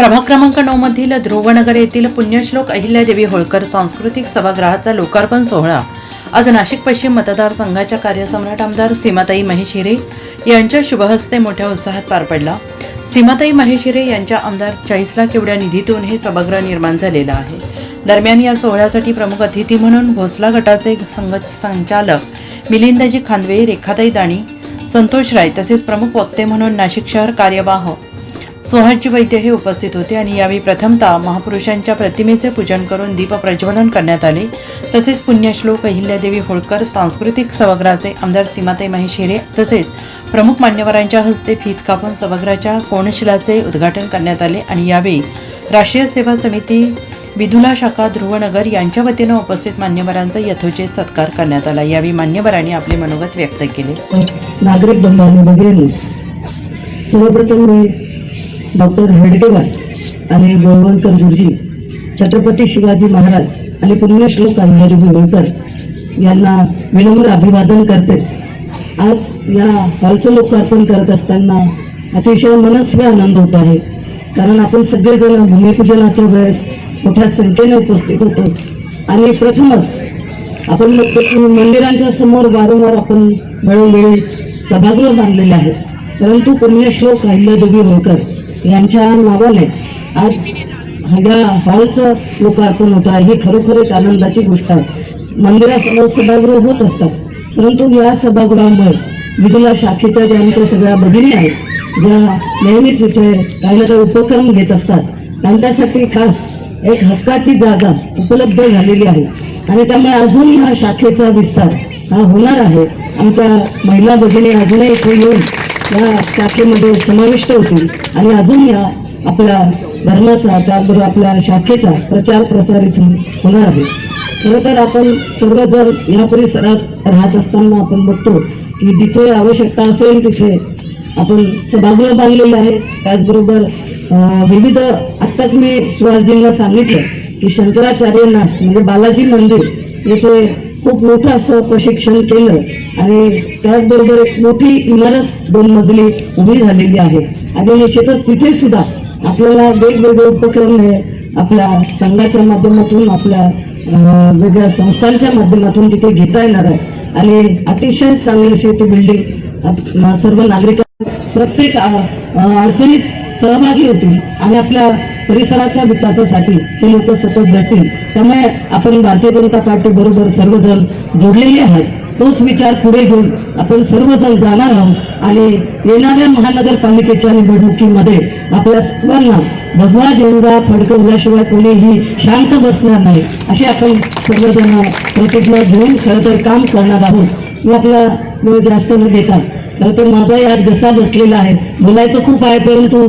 प्रभाग क्रमांक नऊ मधील ध्रुवनगर येथील पुण्यश्लोक अहिल्यादेवी होळकर सांस्कृतिक सभागृहाचा लोकार्पण सोहळा आज नाशिक पश्चिम मतदारसंघाच्या कार्यसम्राट आमदार सीमाताई महेश हिरे यांच्या शुभहस्ते मोठ्या उत्साहात पार पडला सीमाताई महेश हिरे यांच्या आमदार चाळीस लाख एवढ्या निधीतून हे सभागृह निर्माण झालेलं आहे दरम्यान या सोहळ्यासाठी प्रमुख अतिथी म्हणून भोसला गटाचे संघ संचालक मिलिंदजी खांदवे रेखाताई दाणी संतोष राय तसेच प्रमुख वक्ते म्हणून नाशिक शहर कार्यवाह हो। वैद्य हे उपस्थित होते आणि यावेळी प्रथमतः महापुरुषांच्या प्रतिमेचे पूजन करून दीप प्रज्वलन करण्यात आले. तसेच पुण्यश्लोक अहिल्यादेवी होळकर सांस्कृतिक सभागृहाचे आमदार सीमाताई महेश हिरे तसेच प्रमुख मान्यवरांच्या हस्ते फीत कापून सभागृहाच्या कोणशिलाचे उद्घाटन करण्यात आले आणि यावेळी राष्ट्रीय सेवा समिती विधुला शाखा ध्रुवनगर यांच्या वतीनं उपस्थित मान्यवरांचा यथोचित सत्कार करण्यात आला. यावेळी मान्यवरांनी आपले मनोगत व्यक्त केले. नागरिक वगैरे सर्वप्रथम मी डॉक्टर हेडगेवार आणि गोळवलकर गुरुजी छत्रपती शिवाजी महाराज आणि पुण्यश्लोक अहिल्यादेवी होळकर यांना विनम्र अभिवादन करते. आज या हॉलचं लोकार्पण करत असताना अतिशय मनस्वी आनंद होत आहे. कारण आपण सगळेजण भूमिपूजनाच्या वेळेस मोठ्या संख्येने उपस्थित होतो. आणि प्रथमच आपण बघतो मंदिरांच्या समोर वारंवार आपण वेळोवेळी सभागृह बांधलेले आहेत परंतु पुण्यश्लोक अहिल्यादेवी होळकर यांच्या नावाने आज या हॉलचं लोकार्पण होतं आहे. ही खरोखर एक आनंदाची गोष्ट आहे. मंदिरासमोर सभागृह होत असतात. परंतु या सभागृहामुळे विदुला शाखेच्या ज्या आमच्या सगळ्या भगिनी आहेत ज्या नेहमीच इथे काही ना काही उपक्रम घेत असतात त्यांच्यासाठी खास एक हक्काची जागा उपलब्ध झालेली आहे. आणि त्यामुळे अजून ह्या शाखेचा विस्तार हा होणार आहे. आमच्या महिला भगिनी अजूनही इथे येऊन या शाखेमध्ये समाविष्ट होतील आणि अजून या आपल्या धर्माचा त्याबरोबर आपल्या शाखेचा प्रचार प्रसार इथून होणार आहे. खरं तर आपण सर्वजण या परिसरात राहत असताना आपण बघतो की जिथे आवश्यकता असेल तिथे आपण सभागृह बांधलेले आहे. त्याचबरोबर विविध आत्ताच मी सुहासजींना सांगितलं की शंकराचार्यांना म्हणजे बालाजी मंदिर येथे खूप मोठं असं प्रशिक्षण केलं. आणि त्याचबरोबर एक मोठी इमारत दोन मजली उभी झालेली आहे. आणि निश्चितच तिथे सुद्धा आपल्याला वेगवेगळे उपक्रम हे आपल्या संघाच्या माध्यमातून आपल्या वेगळ्या संस्थांच्या माध्यमातून तिथे घेता येणार आहे. आणि अतिशय चांगली अशी ती बिल्डिंग सर्व नागरिक प्रत्येक अडचणीत सहभागी होतील. आणि आपल्या परिसराच्या विकासासाठी ते लोक सतत झटतील त्यामुळे आपण भारतीय जनता पार्टी बरोबर सर्वजण जोडलेले आहेत. तोच विचार पुढे घेऊन आपण सर्वजण जाणार आहोत आणि येणाऱ्या महानगरपालिकेच्या निवडणुकीमध्ये आपल्या सर्वांना भगवा जेवढा फडकवल्याशिवाय कोणीही शांत बसणार नाही. अशी आपण सर्वजण प्रतिज्ञा घेऊन खरं तर काम करणार आहोत. मी आपला वेळ जास्त न देता खरं तर माझाही आज घसा बसलेला आहे. बोलायचं खूप आहे परंतु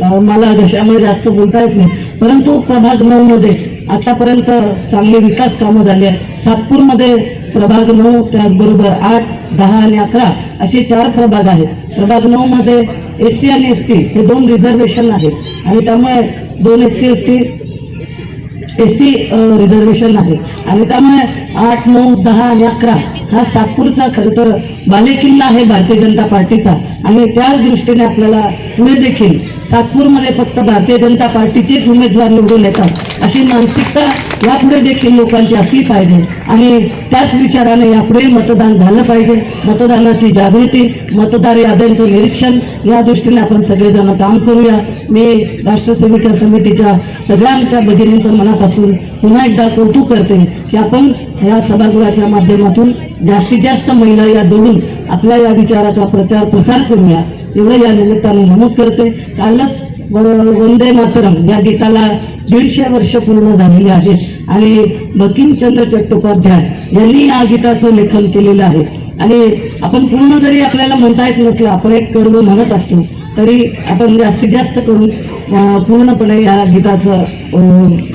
मला घशामुळे जास्त बोलता येत नाही. परंतु प्रभाग नऊ मध्ये आतापर्यंत चांगले विकास कामं झाली आहेत. सातपूरमध्ये प्रभाग नऊ त्याचबरोबर आठ दहा आणि अकरा असे चार प्रभाग आहेत. प्रभाग नऊ मध्ये एस सी आणि एस टी हे दोन रिझर्वेशन आहेत. आणि त्यामुळे दोन S C S T S C reservation आहे. आणि त्यामुळे आठ नऊ दहा आणि अकरा हा सातपूरचा खरं तर बालेकिल्ला आहे भारतीय जनता पार्टीचा. आणि त्याच दृष्टीने आपल्याला पुढे देखील सातपूरमध्ये फक्त भारतीय जनता पार्टीचेच उमेदवार निवडून येतात अशी मानसिकता यापुढे देखील लोकांची असली पाहिजे. आणि त्याच विचाराने यापुढे मतदान झालं पाहिजे. मतदानाची जागृती मतदार याद्यांचं निरीक्षण या दृष्टीने आपण सगळेजण काम करूया. मी राष्ट्रसेविका समितीच्या सगळ्या आमच्या भगिनींचं मनापासून पुन्हा एकदा कौतुक करते की आपण या सभागृहाच्या माध्यमातून जास्तीत जास्त महिला या जोडून आपल्या या विचाराचा प्रचार प्रसार करूया. एवढं या निमित्ताने नमूद करते. कालच वंदे मातरम या गीताला दीडशे वर्ष पूर्ण झालेली आहेत आणि बंकिमचंद्र चट्टोपाध्याय यांनी या गीताचं लेखन केलेलं आहे. आणि आपण पूर्ण जरी आपल्याला म्हणता येत नसलं आपण एक कडवं म्हणत असतो तरी आपण म्हणजे जास्तीत जास्त करून पूर्णपणे या गीताचं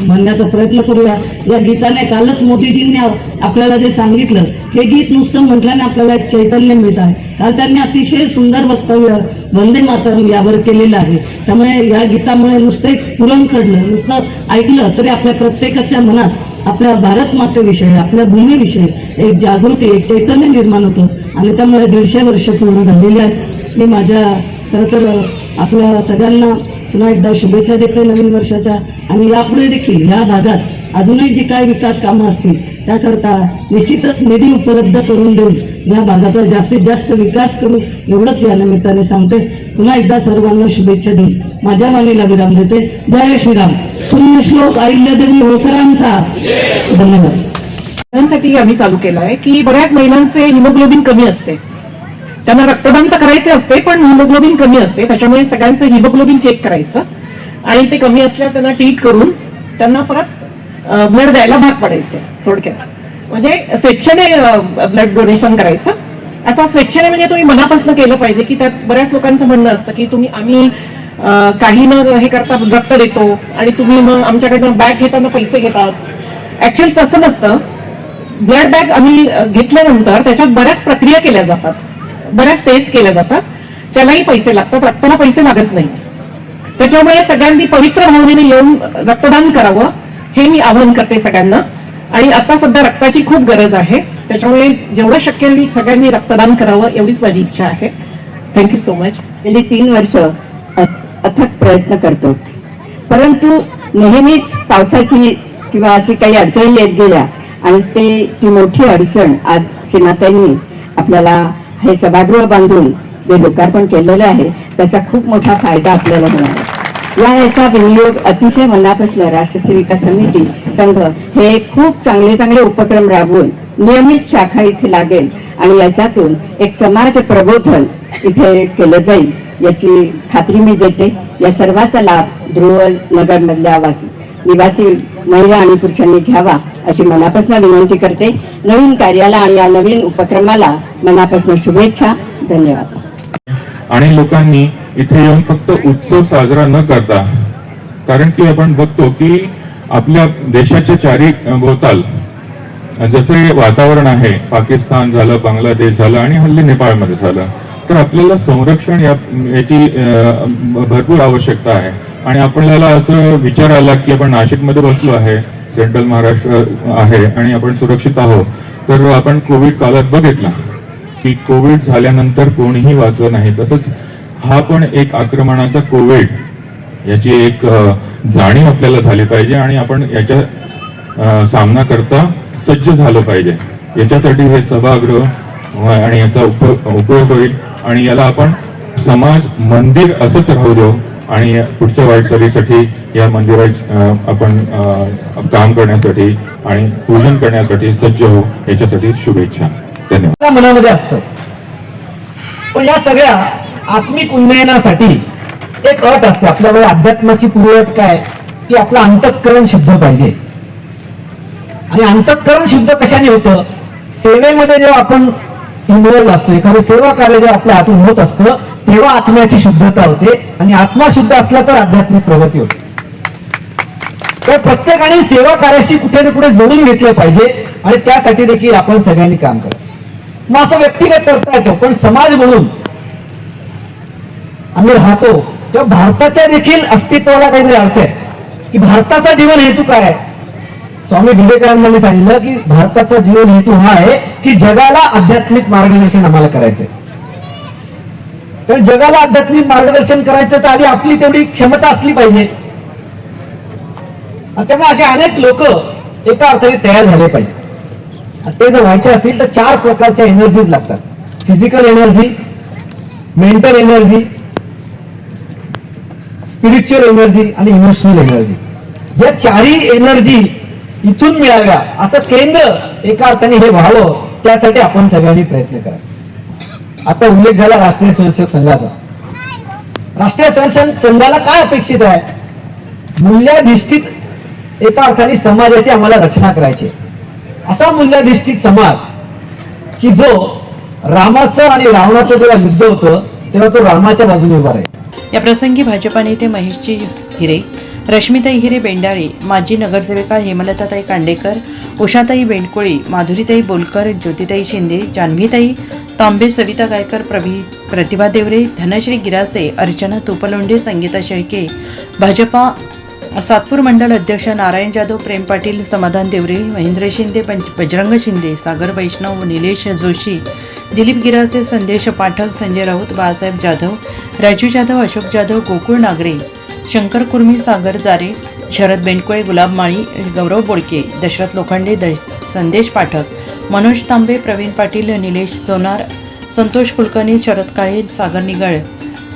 म्हणण्याचा प्रयत्न करूया. या गीताने कालच मोदीजींनी आपल्याला जे सांगितलं हे गीत नुसतं म्हटल्याने आपल्याला एक चैतन्य मिळत आहे. काल त्यांनी अतिशय सुंदर वक्तव्य वंदे मातरम यावर केलेलं आहे. त्यामुळे या गीतामुळे नुसतं एक स्फुरण चढलं नुसतं ऐकलं तरी आपल्या प्रत्येकाच्या मनात आपल्या भारत मातेविषयी आपल्या भूमीविषयी एक जागृती एक चैतन्य निर्माण होतं. आणि त्यामुळे दीडशे वर्ष पूर्ण झालेली आहेत. मी माझ्या खरं तर आपल्या सगळ्यांना पुन्हा एकदा शुभेच्छा देते नवीन वर्षाच्या. आणि यापुढे देखील ह्या भागात अजूनही जी काय विकास कामं असतील त्याकरता निश्चितच निधी उपलब्ध करून देऊन या भागाचा जास्तीत जास्त विकास करू. एवढंच या निमित्ताने सांगते पुन्हा एकदा सर्वांना शुभेच्छा देऊन माझ्या वाणीला विराम देते जय श्रीराम. पुण्यश्लोक अहिल्यादेवी होळकरांचा धन्यवाद. महिलांसाठी आम्ही चालू केलं आहे की बऱ्याच महिलांचे हिमोग्लोबिन कमी असते. त्यांना रक्तदान तर करायचे असते पण हिमोग्लोबिन कमी असते. त्याच्यामुळे सगळ्यांचं हिमोग्लोबिन चेक करायचं. आणि ते कमी असल्यावर त्यांना ट्रीट करून त्यांना परत ब्लड द्यायला भाग पाडायचं थोडक्यात. म्हणजे स्वेच्छेने ब्लड डोनेशन करायचं. आता स्वेच्छेने म्हणजे तुम्ही मनापासून केलं पाहिजे की त्यात बऱ्याच लोकांचं म्हणणं असतं की तुम्ही आम्ही काही न हे करता रक्त देतो. आणि तुम्ही मग आमच्याकडनं बॅग घेताना पैसे घेतात. ऍक्च्युअली तसं नसतं. ब्लड बॅग आम्ही घेतल्यानंतर त्याच्यात बऱ्याच प्रक्रिया केल्या जातात. बऱ्याच टेस्ट केल्या जातात. त्यालाही पैसे लागतात. रक्ताला पैसे लागत नाही. त्याच्यामुळे सगळ्यांनी पवित्र भावनेने येऊन रक्तदान करावं हे मी आवाहन करते सगळ्यांना. आणि आता सध्या रक्ताची खूप गरज आहे. त्याच्यामुळे जेवढं शक्य होईल सगळ्यांनी रक्तदान करावं एवढीच माझी इच्छा आहे. थँक्यू सो मच गेली तीन वर्ष अथक प्रयत्न करतो. परंतु नेहमीच पावसाची किंवा अशी काही अडचणी येत गेल्या आणि ते ती मोठी अडचण आज सीमाताईंनी आपल्याला हे सभागृह बांधून जे लोकार्पण केलेलं आहे त्याचा खूप मोठा फायदा आपल्याला होणार आहे. या याचा विनियोग अतिशय मनापासून राष्ट्रीय विकास समिती संघ हे खूप चांगले चांगले उपक्रम राबवून नियमित शाखा इथे लागेल आणि याच्यातून एक समाज प्रबोधन इथे केलं जाईल याची खात्री मी देते या सर्वाचा लाभ ध्रुव नगरमधल्या वासी निवासी महिला आणि पुरुषांनी घ्यावा अशी मनापासून विनंती करते. नवीन कार्याला आणि या नवीन उपक्रमाला मनापासून शुभेच्छा. धन्यवाद. आणि लोकांनी इथे येऊन फक्त उत्सव साजरा न करता कारण की आपण बघतो की आपल्या देशाच्या चारी भोवताल जसे वातावरण आहे पाकिस्तान झालं बांगलादेश झालं आणि हल्ली नेपाळमध्ये झालं तर आपल्याला संरक्षण या याची अं, भरपूर आवश्यकता आहे. आणि आपल्याला असं विचार आला की आपण नाशिकमध्ये बसलो आहे सेंट्रल महाराष्ट्र आहे आणि आपण सुरक्षित आहोत तर आपण कोविड काळात बघितला की कोविड झाल्यानंतर कोणीही वाचलं नाही. तसंच हा पण एक आक्रमणाचा कोविड याची एक जाणीव आपल्याला झाली पाहिजे आणि आपण याच्या सामना करता सज्ज झालं पाहिजे. याच्यासाठी हे सभागृह आणि याचा उप- उपयोग होईल. आणि याला आपण समाज मंदिर असंच राहू देऊ. आणि पुढच्या वाटचालीसाठी या मंदिरात आपण काम करण्यासाठी आणि पूजन करण्यासाठी सज्ज होऊ याच्यासाठी शुभेच्छा. धन्यवाद. मनामध्ये असतं. पण या सगळ्या आत्मिक उन्नयनासाठी एक अट असते. आपल्याकडे अध्यात्माची पूर्व अट काय? की आपलं अंतःकरण शुद्ध पाहिजे. आणि अंतःकरण शुद्ध कशाने होतं? सेवेमध्ये जेव्हा आपण इन्व्हॉल्व्ह असतो एखादं सेवा कार्य जेव्हा आपल्या हातून होत असतं तेव्हा आत्म्याची शुद्धता होते आणि आत्मा शुद्ध असला तर आध्यात्मिक प्रगती होते. तर प्रत्येकाने सेवा कार्याशी कुठे ना कुठे जोडून घेतलं पाहिजे आणि त्यासाठी देखील आपण सगळ्यांनी काम करतो मग असं व्यक्तिगत करता येतो पण समाज म्हणून आम्ही राहतो तेव्हा भारताच्या देखील अस्तित्वाला काहीतरी अर्थ आहे. की भारताचा जीवन हेतू काय आहे? स्वामी विवेकानंदांनी सांगितलं की भारताचा जीवन हेतू हा आहे की जगाला आध्यात्मिक मार्गदर्शन आम्हाला करायचंय. तर जगाला आध्यात्मिक मार्गदर्शन करायचं तर आधी आपली तेवढी क्षमता असली पाहिजे. त्यामुळे असे अनेक लोक एका अर्थाने तयार झाले पाहिजे. ते जर व्हायचे असतील तर चार प्रकारच्या एनर्जीज लागतात. Physical energy mental energy spiritual energy आणि इमोशनल एनर्जी या चारही एनर्जी इथून मिळाव्या असं केंद्र एका अर्थाने हे व्हावं त्यासाठी आपण सगळ्यांनी प्रयत्न करा. आता उल्लेख झाला राष्ट्रीय स्वयंसेवक संघाचा. राष्ट्रीय स्वयंसेवक संघाला काय अपेक्षित आहे? मूल्याधिष्ठित एका अर्थाने समाजाची आम्हाला रचना करायची असा मूल्याधिष्ठित समाज की जो रामाचं आणि रावणाचं जेव्हा युद्ध होतं तेव्हा तो रामाच्या बाजूने उभा राहील. या प्रसंगी भाजपा नेते महेशजी हिरे रश्मिताई हिरे बेंडाळे माजी नगरसेविका हेमलताताई कांडेकर उषाताई बेंडकोळी माधुरीताई बोलकर ज्योतिताई शिंदे जान्हवीताई तांबे सविता गायकर प्रवी प्रतिभा देवरे धनश्री गिरासे अर्चना तुपलोंडे संगीता शेळके भाजपा सातपूर मंडळ अध्यक्ष नारायण जाधव प्रेम पाटील समाधान देवरे महेंद्र शिंदे पंच बजरंग शिंदे सागर वैष्णव निलेश जोशी दिलीप गिरासे संदेश पाठक संजय राऊत बाळासाहेब जाधव राजू जाधव अशोक जाधव गोकुळ नागरे शंकर कुर्मी सागर जारे शरद बेंडकोळे गुलाब माळी गौरव बोडके दशरथ लोखंडे द संदेश पाठक मनोज तांबे प्रवीण पाटील निलेश सोनार संतोष कुलकर्णी शरद काळे सागर निगळ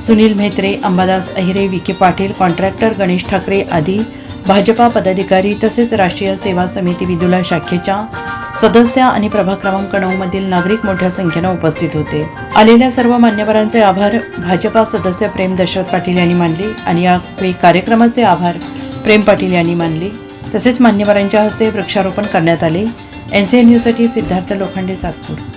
सुनील म्हेत्रे अंबादास अहिरे विखे पाटील कॉन्ट्रॅक्टर गणेश ठाकरे आदी भाजपा पदाधिकारी तसेच राष्ट्रीय सेवा समिती विदुला शाखेच्या सदस्य आणि प्रभाग क्रमांक नऊ मधील नागरिक मोठ्या संख्येनं उपस्थित होते. आलेल्या सर्व मान्यवरांचे आभार भाजपा सदस्य प्रेम दशरथ पाटील यांनी मानले आणि या कार्यक्रमाचे आभार प्रेम पाटील यांनी मानले. तसेच मान्यवरांच्या हस्ते वृक्षारोपण करण्यात आले. एन सी एन न्यूजसाठी सिद्धार्थ लोखंडे सातपूर.